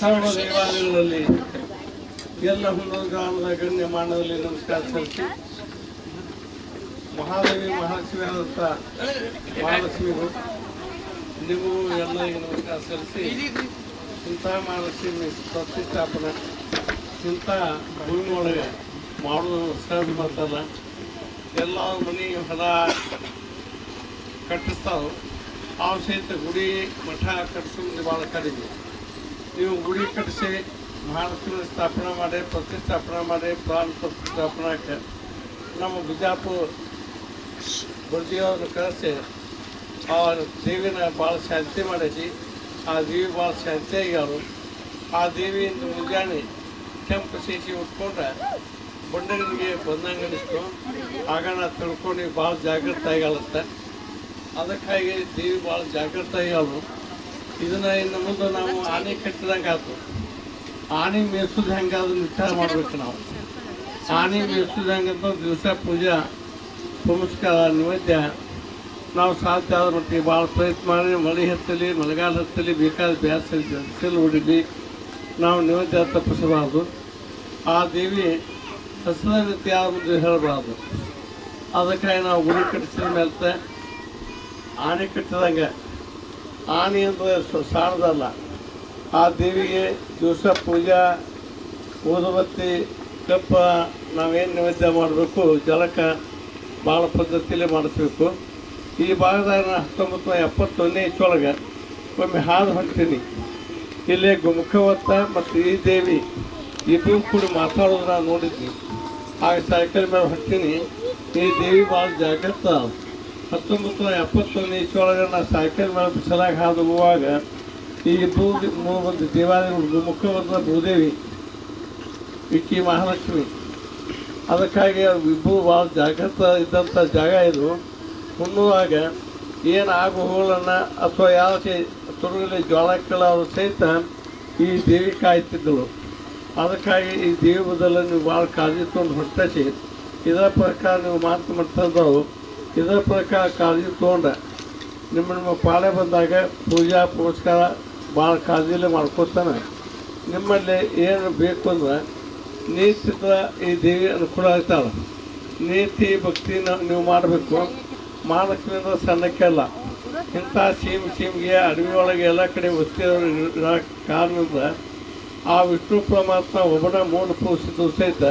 ಸರ್ವ ದೇವಾಲಯಗಳಲ್ಲಿ ಎಲ್ಲ ಹುಣ್ಣೂರು ಗ್ರಾಮದ ಗಣ್ಯ ಮಾನವರಲ್ಲಿ ನಮಸ್ಕಾರ ಸಲ್ಲಿಸಿ. ಮಹಾದೇವಿ, ಮಹಾಲಕ್ಷ್ಮಿ ಆದಂಥ ಮಹಾಲಕ್ಷ್ಮಿಗಳು ನಿಮಗೂ ಎಲ್ಲರಿಗೆ ನಮಸ್ಕಾರ ಸಲ್ಲಿಸಿ. ಇಂಥ ಮಹಾಲಕ್ಷ್ಮಿ ಪ್ರತಿಷ್ಠಾಪನೆ, ಇಂಥ ಭೂಮಿ ಮಾಡೋದು ನಮಸ್ಕಾರ ಮಾತಲ್ಲ. ಎಲ್ಲ ಮನೆ ಹೊಲ ಕಟ್ಟಿಸ್ತಾವೆ. ಆ ಸಹಿತ ಗುಡಿ ಮಠ ಕಟ್ಟಿಸೋದು ಭಾಳ ಕಡಿಮೆ. ನೀವು ಗುಡಿ ಕಟ್ಟಿಸಿ ಮಹಾಲಕ್ಷ್ಮಿ ಸ್ಥಾಪನೆ ಮಾಡಿ, ಪ್ರತಿಷ್ಠಾಪನೆ ಮಾಡಿ ಪ್ರಾಣ ಪ್ರತಿಷ್ಠಾಪನಾಕ್ಕೆ ನಮ್ಮ ಬಿಜಾಪುರ ಬುರ್ಜಿಯವ್ರನ್ನ ಕರೆಸಿ, ಆ ದೇವಿನ ಭಾಳ ಶಾಂತಿ ಮಾಡೈತಿ ಆ ದೇವಿ ಭಾಳ ಶಾಂತಿ ಆ ದೇವಿಯಿಂದ ಮುಂಜಾನೆ ಕೆಂಪು ಸೀಸಿ ಉಟ್ಕೊಂಡ್ರೆ ಬಂಡಗನಿಗೆ ಬಂದಂಗೆ ಅನಿಸ್ತು ಆಗ ನಾ ತಿಳ್ಕೊಂಡು ಭಾಳ ಜಾಗೃತ ಆಗಲತ್ತೆ ಅದಕ್ಕಾಗಿ ದೇವಿ ಭಾಳ ಜಾಗೃತ ಅವರು ಇದನ್ನ ಇನ್ನು ಮುಂದೆ ನಾವು ಆನೆ ಕಟ್ಟಿದಂಗೆ ಆಯ್ತು ಆನೆ ಮೇಯಿಸೋದು ಹೆಂಗೆ ಅದನ್ನ ವಿಚಾರ ಮಾಡ್ಬೇಕು ನಾವು. ಆನೆ ಮೇಯಿಸೋದು ಹೆಂಗಂತ ದಿವಸ ಪೂಜಾ ಪುಮಸ್ಕಾರ ನಿವೇದ್ಯ. ನಾವು ಸಾಧ್ಯ ಆದ ಮಟ್ಟಿಗೆ ಭಾಳ ಪ್ರಯತ್ನ ಮಾಡಿ ಮಳೆ ಹತ್ತಲಿ ಮಳೆಗಾಲ ಹತ್ತಲಿ ಬೇಕಾದ ಬ್ಯಾಸಲಿ ಬಿಸಿಲು ಹೊಡಿಲಿ ನಾವು ನಿವೇದ್ಯ ತಪ್ಪಿಸಬಾರ್ದು. ಆ ದೇವಿ ಹಸಿದ ರೀತಿ ಯಾವುದು ಹೇಳಬಾರ್ದು. ಅದಕ್ಕಾಗಿ ನಾವು ಗುಡಿ ಕಟ್ಟಿಸಿದ ಮೇಲೆ ಆನೆ ಕಟ್ಟಿದಂಗೆ ಆನೆ ಅಂದರೆ ಸಾಣದಲ್ಲ ಆ ದೇವಿಗೆ ದಿವಸ ಪೂಜಾ, ಊದುಬತ್ತಿ, ಕಪ್ಪ, ನಾವೇನು ನೈವೇದ್ಯ ಮಾಡಬೇಕು, ಜಲಕ ಭಾಳ ಪದ್ಧತಿಯಲ್ಲಿ ಮಾಡಿಸ್ಬೇಕು. ಈ ಭಾಗದಾಗ ಹತ್ತೊಂಬತ್ತು ನೂರ ಎಪ್ಪತ್ತೊಂದನೇ ಇಚ್ಚೊಳಗೆ ಒಮ್ಮೆ ಹಾದು ಹೊಂಟೀನಿ. ಇಲ್ಲೇ ಗುಮುಖವತ್ತ ಮತ್ತು ಈ ದೇವಿ ಇಬ್ಬರು ಕೂಡ ಮಾತಾಡೋದು ನಾನು ನೋಡಿದ್ದೀನಿ ಆಗ ಸೈಕಲ್ ಮೇಲೆ ಹೊಂಟೀನಿ. ಈ ದೇವಿ ಭಾಳ ಜಾಗ್ರತ. ಹತ್ತೊಂಬತ್ತು ನೂರ ಎಪ್ಪತ್ತೊಂದು ಇಸ್ವೊಳಗೆ ನಾ ಸೈಕಲ್ ಮೇಲೆ ಬಿಸಲಾಗಿ ಹಾದು ಹೋಗುವಾಗ ಈ ಇಬ್ಬರು ಮೂರು ಮಂದಿ ದೇವಾಲಯಗಳು ಮುಖ್ಯವಾದ ಭೂದೇವಿ ಇಕ್ಕಿ ಮಹಾಲಕ್ಷ್ಮಿ. ಅದಕ್ಕಾಗಿ ಅವ್ರು ಇಬ್ಬರು ಭಾಳ ಜಾಗ್ರತ ಇದ್ದಂಥ ಜಾಗ ಇದು. ಹುಣ್ಣುವಾಗ ಏನು ಆಗು ಹೋಗಳನ್ನ ಅಥವಾ ಯಾವ ತುರುಗಲಿ ಜ್ವಾಳ ಕೀಳೋರು ಸಹಿತ ಈ ದೇವಿ ಕಾಯ್ತಿದ್ದಳು. ಅದಕ್ಕಾಗಿ ಈ ದೇವಿ ಬದಲು ನೀವು ಭಾಳ ಕಾಳಜಿ ತೊಗೊಂಡು ಹೊರತಸಿ ಇದರ ಪ್ರಕಾರ ನೀವು ಮಾತು ಮಾಡ್ತಿದ್ದವು ಇದರ ಪ್ರಕಾರ ಕಾಳಜಿ ತೊಗೊಂಡೆ. ನಿಮ್ಮ ನಿಮ್ಮ ಪಾಳೆ ಬಂದಾಗ ಪೂಜಾ, ಪುರಸ್ಕಾರ ಭಾಳ ಕಾಳಜಿಲೆ ಮಾಡ್ಕೊತಾನೆ. ನಿಮ್ಮಲ್ಲಿ ಏನು ಬೇಕು ಅಂದ್ರೆ ನೀತಿ ಈ ದೇವಿ ಅನುಕೂಲ ಆಗ್ತಾಳೆ. ನೀತಿ, ಭಕ್ತಿ ನೀವು ಮಾಡಬೇಕು. ಮಾಡಕ್ಕಿಂತ ಸಣ್ಣಕ್ಕೆಲ್ಲ ಇಂಥ ಸೀಮ್ ಸೀಮ್ಗೆ, ಅಡವಿ ಒಳಗೆ ಎಲ್ಲ ಕಡೆ ಒತ್ತಿರೋ ಕಾರಣದಿಂದ ಆ ವಿಷ್ಣು ಪರಮಾತ್ಮ ಒಬ್ಬನ ಮೂಲ ದಿವಸ ಸಹಿತ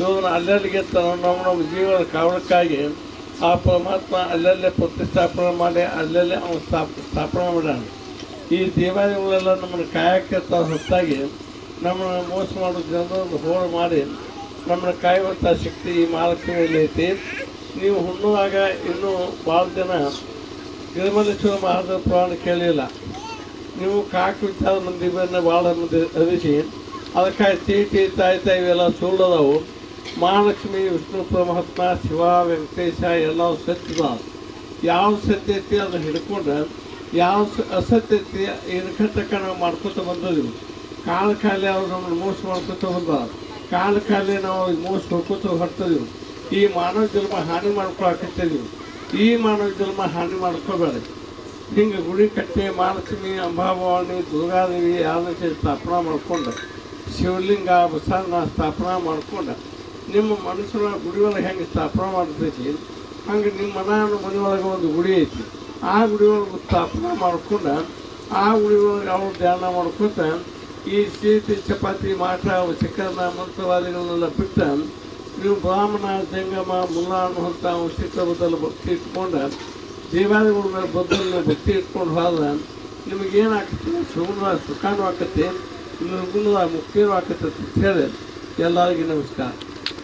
ಇವನ್ನ ಅಲ್ಲಲ್ಲಿಗೆ ತನ್ನ ನಮ್ಮ ನಮ್ಮ ಜೀವನ ಕಾವಲಕ್ಕಾಗಿ ಆ ಪರಮಾತ್ಮ ಅಲ್ಲಲ್ಲೇ ಪ್ರತಿಷ್ಠಾಪನೆ ಮಾಡಿ, ಅಲ್ಲಲ್ಲೇ ಅವನು ಸ್ಥಾಪ, ಸ್ಥಾಪನೆ ಮಾಡ್ಯಾನ. ಈ ದೇವಾಲಯಗಳೆಲ್ಲ ನಮ್ಮನ್ನು ಕಾಯಕ್ಕೆ ತಾವು ಹೊತ್ತಾಗಿ ನಮ್ಮನ್ನು ಮೋಸ ಮಾಡೋ ಜನರನ್ನು ಹೋಳು ಮಾಡಿ ನಮ್ಮನ್ನು ಕಾಯುವಂಥ ಶಕ್ತಿ ಈ ಮಹಾಲಕ್ಷ್ಮಿಯಲ್ಲಿ ಐತಿ. ನೀವು ಹುಣ್ಣುವಾಗ ಇನ್ನೂ ಭಾಳ ಜನ ಗಿರಿಮಲ್ಲೇಶ್ವರ ಮಹಾದೇವ ಪುರಾಣ ಕೇಳಿಲ್ಲ. ನೀವು ಕಾಕು ವಿಚಾರ ಮಂದಿ ಭಾಳ ಮಂದಿ ಹರಿಸಿ ಅದಕ್ಕಾಗಿ ಚೀಟಿ ತಾಯಿ ಇವೆಲ್ಲ ಸುಳ್ಳದವು ಮಹಾಲಕ್ಷ್ಮಿ ವಿಷ್ಣು ಪರಮಾತ್ಮ ಶಿವ ವೆಂಕಟೇಶ ಎಲ್ಲವೂ ಸತ್ಯದ. ಯಾವ ಸತ್ಯ ಐತಿ ಅದನ್ನ ಹಿಡ್ಕೊಂಡು ಯಾವ ಸ- ಅಸತ್ಯ ಐತಿ ಇದಕ್ಕೆ ನಾವು ಮಾಡ್ಕೊತ ಬಂದದೀವಿ ಕಾಲ ಖಾಲಿ ಅವ್ರು ನಮ್ಮನ್ನು ಮೋಸ ಮಾಡ್ಕೊತ ಬಂದ ಕಾಲ ಖಾಲಿ ನಾವು ಮೋಸ ಹೊಡ್ಕೊತ ಹೊರ್ತದೀವಿ ಈ ಮಾನವ ಜನ್ಮ ಹಾನಿ ಮಾಡ್ಕೊಳಕತ್ತೀವಿ. ಈ ಮಾನವ ಜನ್ಮ ಹಾನಿ ಮಾಡ್ಕೋಬೇಡ. ಹಿಂಗೆ ಗುಡಿ ಕಟ್ಟೆ ಮಹಾಲಕ್ಷ್ಮಿ ಅಂಬಾಭವಾನಿ, ದುರ್ಗಾದೇವಿ, ಯಾವುದೇ ಸ್ಥಾಪನಾ ಮಾಡಿಕೊಂಡು ಶಿವಲಿಂಗ, ಬಸವನ ಸ್ಥಾಪನಾ ಮಾಡ್ಕೊಂಡು ನಿಮ್ಮ ಮನಸ್ಸಿನ ಗುಡಿಯೊಳಗೆ ಹೆಂಗೆ ಸ್ಥಾಪನೆ ಮಾಡ್ತೈತಿ ಹಂಗೆ ನಿಮ್ಮ ಮನ ಮನೆ ಒಳಗೆ ಒಂದು ಗುಡಿ ಐತಿ. ಆ ಗುಡಿ ಸ್ಥಾಪನೆ ಮಾಡ್ಕೊಂಡ, ಆ ಗುಡಿ ಒಳಗೆ ಅವ್ರು ಧ್ಯಾನ ಮಾಡ್ಕೊತ, ಈ ಸೀತಿ, ಚಪಾತಿ, ಮಾಟ ಚಿಕ್ಕನ ಮಂತ್ರವಾದಿಗಳನ್ನೆಲ್ಲ ಬಿಟ್ಟು, ನೀವು ಬ್ರಾಹ್ಮಣ, ಜಂಗಮ ಮುಲ್ಲ ಅನ್ನುವಂಥ ಚಿತ್ರದಲ್ಲಿ ಭಕ್ತಿ ಇಟ್ಕೊಂಡು, ದೇವಾಲಯಗಳ ಮೇಲೆ ಬದಲು ಭಕ್ತಿ ಇಟ್ಕೊಂಡು ಹೋದ್ರೆ ನಿಮಗೇನು ಆಗ್ತದೆ ಸುಗುಣ ಸುಖಾನು ಆಕತ್ತೆ ನಿರ್ಗುಣದ ಮುಕ್ತಿನೂ ಆಕತ್ತೆ ಅಂತ ಹೇಳಿ ಎಲ್ಲರಿಗೂ ನಮಸ್ಕಾರ.